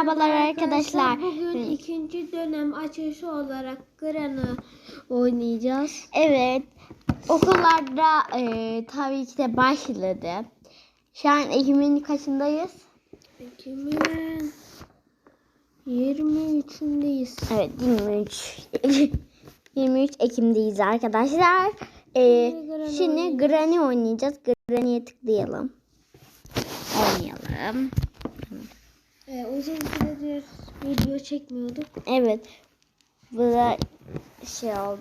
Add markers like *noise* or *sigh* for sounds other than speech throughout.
Merhabalar arkadaşlar. Bugün ikinci dönem açılışı olarak Gran'ı oynayacağız. Evet. Okullarda e, tabii ki de başladı. Şu an Ekim'in kaçındayız? Kimin? 23'ündeyiz. Evet 23. 23 *laughs* Ekim'deyiz arkadaşlar. E, Şimdi şimdi Granny oynayacağız. Granny'e tıklayalım. Oynayalım. Ee, uzun süredir video çekmiyorduk. Evet. Bu da şey oldu.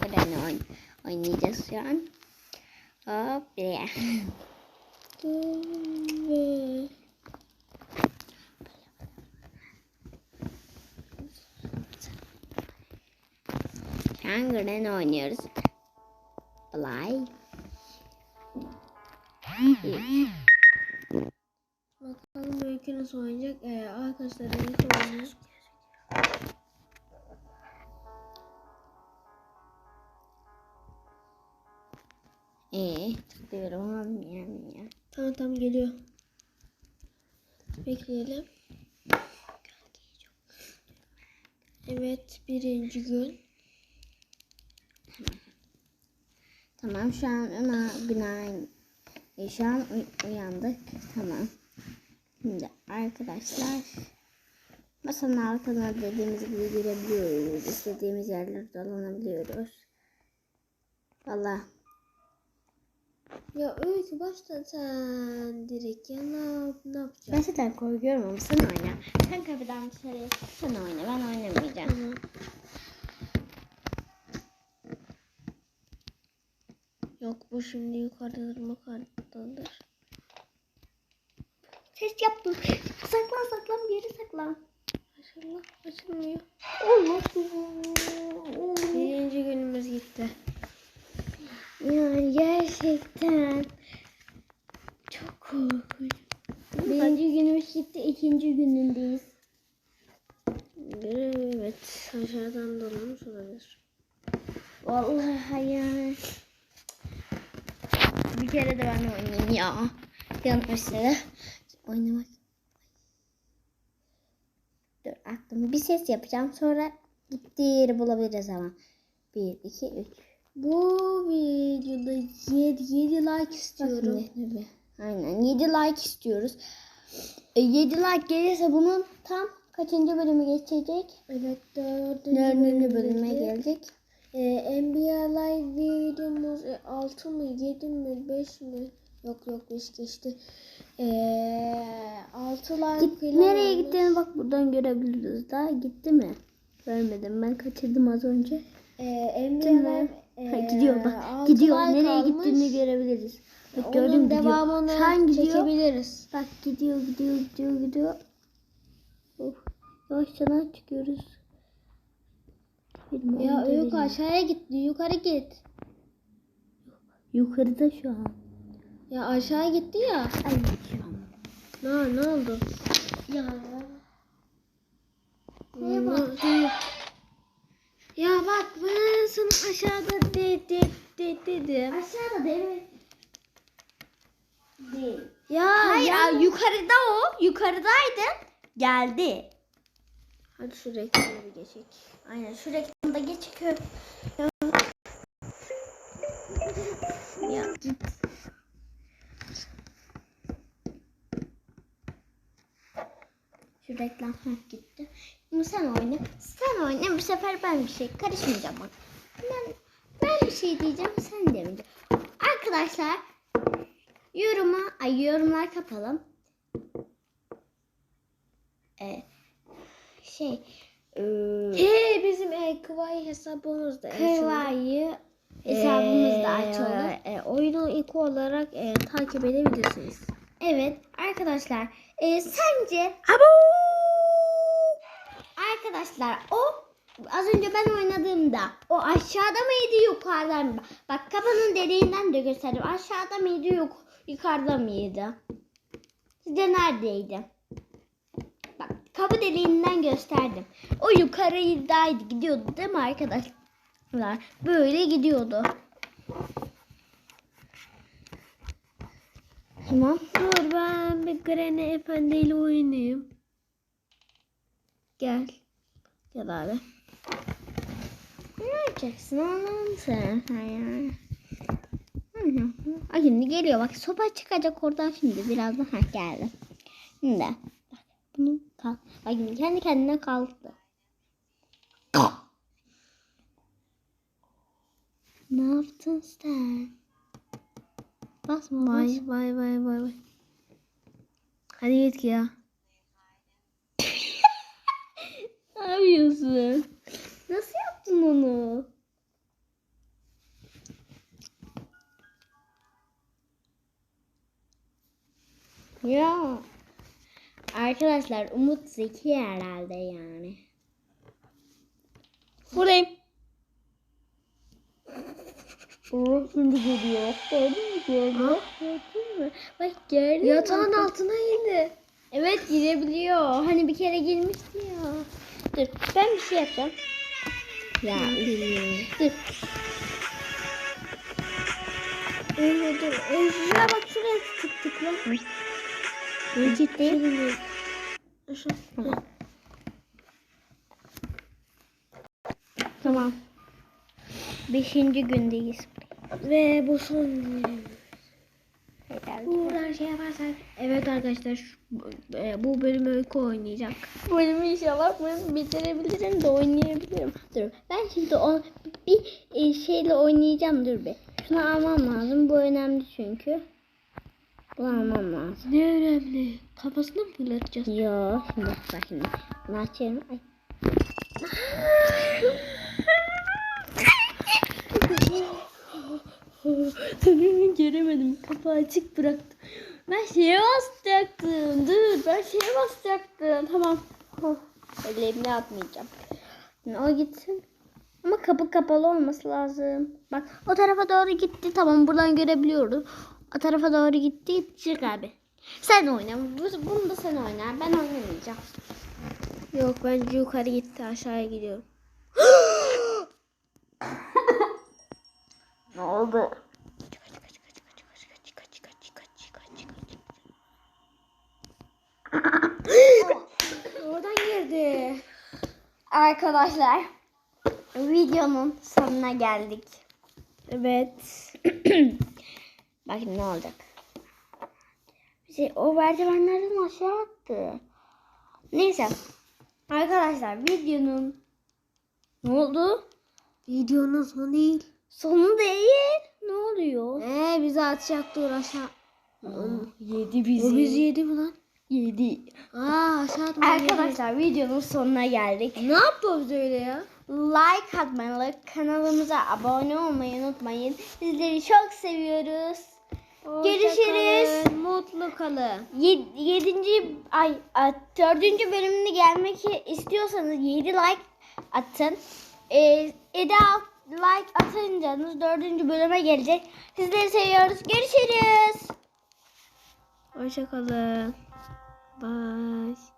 Granny oyn oynayacağız şu an. Hop buraya. Granny oynuyoruz. Play. *laughs* Öykü nasıl oynayacak. Ee, arkadaşlar Öykü oynuyor. Ee, tıklıyorum olmuyor ya. Tamam tamam geliyor. Bekleyelim. Evet birinci gün. Tamam şu an ana bina şu an uy- uyandık. Tamam. Şimdi arkadaşlar masanın altına dediğimiz gibi girebiliyoruz. İstediğimiz yerlere dolanabiliyoruz. Valla Ya öykü başta sen direkt ya ne, ne ben yapacaksın? zaten korkuyorum ama sen oyna. Sen kapıdan dışarıya sen oyna ben oynamayacağım. Tamam. Yok bu şimdi yukarıdadır yukarıdadır. Ses yaptım. Saklan saklan bir yere saklan. Açılma açılmıyor. Allah Birinci günümüz gitti. Yani gerçekten çok korkunç. Birinci günümüz gitti, ikinci günündeyiz. Evet aşağıdan dolanmış olabilir. Vallahi ya. Bir kere de ben oynayayım ya. Yanlışları oynamak. Dur aklıma bir ses yapacağım sonra gittiği yeri bulabiliriz ama. Bir, iki, üç. Bu videoda 7, 7 like istiyorum. Bakın. Aynen 7 like istiyoruz. E, 7 like gelirse bunun tam kaçıncı bölümü geçecek? Evet dördüncü Dördüncü bölüme gelecek. gelecek. Ee, NBA Live videomuz 6 mı 7 mi 5 mi? Yok yok 5 geçti. Ee, 6 like Git, falan nereye olmuş. gittiğini bak buradan görebiliriz daha. Gitti mi? Görmedim. Ben kaçırdım az önce. Ee, mi? Live Ha, ee, gidiyor bak. Gidiyor. Nereye almış. gittiğini görebiliriz. Bak Onun gördün gidiyor. devamını Şu an gidiyor. çekebiliriz. Bak gidiyor gidiyor gidiyor gidiyor. Of. Yavaşça çıkıyoruz. Benim Ya yok aşağıya gitti. Yukarı git. Yukarıda şu an. Ya aşağı gitti ya. Ay. Ne ne oldu? Ya. Ne bak. Ya bak ben sana aşağıda de, de, de, dedim. Aşağıda değil mi? Değil. Ya, Hayır ya. ya, yukarıda o. Yukarıdaydı. Geldi. Hadi şu reklamı bir geçek. Aynen şu reklamda geçiyor. Ya git. Şu reklam gitti. Şimdi sen oyna. Sen oyna. Bu sefer ben bir şey karışmayacağım bak. Ben, ben bir şey diyeceğim. Sen demeyeceksin. Arkadaşlar yoruma, ay yorumlar kapalım. Ee, şey ee, He bizim e, Kıvay hesabımız da. Kıvayı hesabımız da açıldı. E, oyunu ilk olarak e, takip edebilirsiniz. Evet arkadaşlar e, sence arkadaşlar o az önce ben oynadığımda o aşağıda mıydı yukarıda mı? Bak kafanın deliğinden de gösterdim. Aşağıda mıydı yok yukarıda mıydı? Sizce neredeydi? Bak kapı deliğinden gösterdim. O yukarıdaydı gidiyordu değil mi arkadaşlar? Böyle gidiyordu. Tamam. Dur ben bir Granny Efendi ile oynayayım. Gel. Gel abi. Ne yapacaksın oğlum sen? Yani. Ay şimdi geliyor bak sopa çıkacak oradan şimdi birazdan ha geldi. Şimdi bak bunu kal. Bak şimdi kendi kendine kalktı. Ne yaptın sen? Basma basma. Vay vay vay vay vay. Hadi git ya. Yapıyorsun? Nasıl yaptın onu? Ya arkadaşlar Umut zeki herhalde yani. Buradayım. *laughs* Oh şimdi geliyor. Gördün mü? Gördün mü? Gördün mü? Bak gördün mü? Yatağın altına indi. Evet girebiliyor. Hani bir kere girmişti ya. Dur ben bir şey yapacağım. Ya dur. Öyle dur. Şuraya bak şuraya tık tıkla. Ciddi? Şu. Tamam. Tamam. Beşinci gündeyiz. Ve bu son günümüz. Buradan şey yaparsak. Evet arkadaşlar şu, e, bu bölümü öykü oynayacak. Bölümü inşallah bitirebilirim de oynayabilirim. Dur ben şimdi o bir e, şeyle oynayacağım dur bir. Şunu almam lazım. Bu önemli çünkü. Bunu almam lazım. Ne önemli. Kafasını mı fırlatacağız? Yo şimdi bak şimdi. Bunu açıyorum. Ay. *laughs* *laughs* Tabii göremedim. Kapağı açık bıraktım. Ben şeye basacaktım. Dur ben şeye basacaktım. Tamam. Oh, ellerimle atmayacağım. Şimdi o gitsin. Ama kapı kapalı olması lazım. Bak o tarafa doğru gitti. Tamam buradan görebiliyoruz. O tarafa doğru gitti. Çık abi. Sen oyna. Bu- Bunu da sen oyna. Ben oynamayacağım. Yok bence yukarı gitti aşağıya gidiyorum. *gasps* *laughs* Ne oldu? Oradan girdi. Arkadaşlar videonun sonuna geldik. Evet. *clears throat* Bak ne olacak. Şey, o merdivenlerden aşağı attı. Neyse. Arkadaşlar videonun ne oldu? Videonun sonu değil. Sonu değil. Ne oluyor? Ee bizi atacaktı aşağı. Yedi O bizi yedi mi lan? Yedi. Aa aşağı atmadı. Arkadaşlar videonun sonuna geldik. Ne bize öyle ya? Like atmayı, kanalımıza abone olmayı unutmayın. Sizleri çok seviyoruz. Görüşürüz. Hoşça kalın, Mutlu kalın. Yed- yedinci ay a, dördüncü bölümüne gelmek istiyorsanız 7 like atın. Ee, Eda like atıncanız dördüncü bölüme gelecek. Sizleri seviyoruz. Görüşürüz. Hoşça kalın. Bye.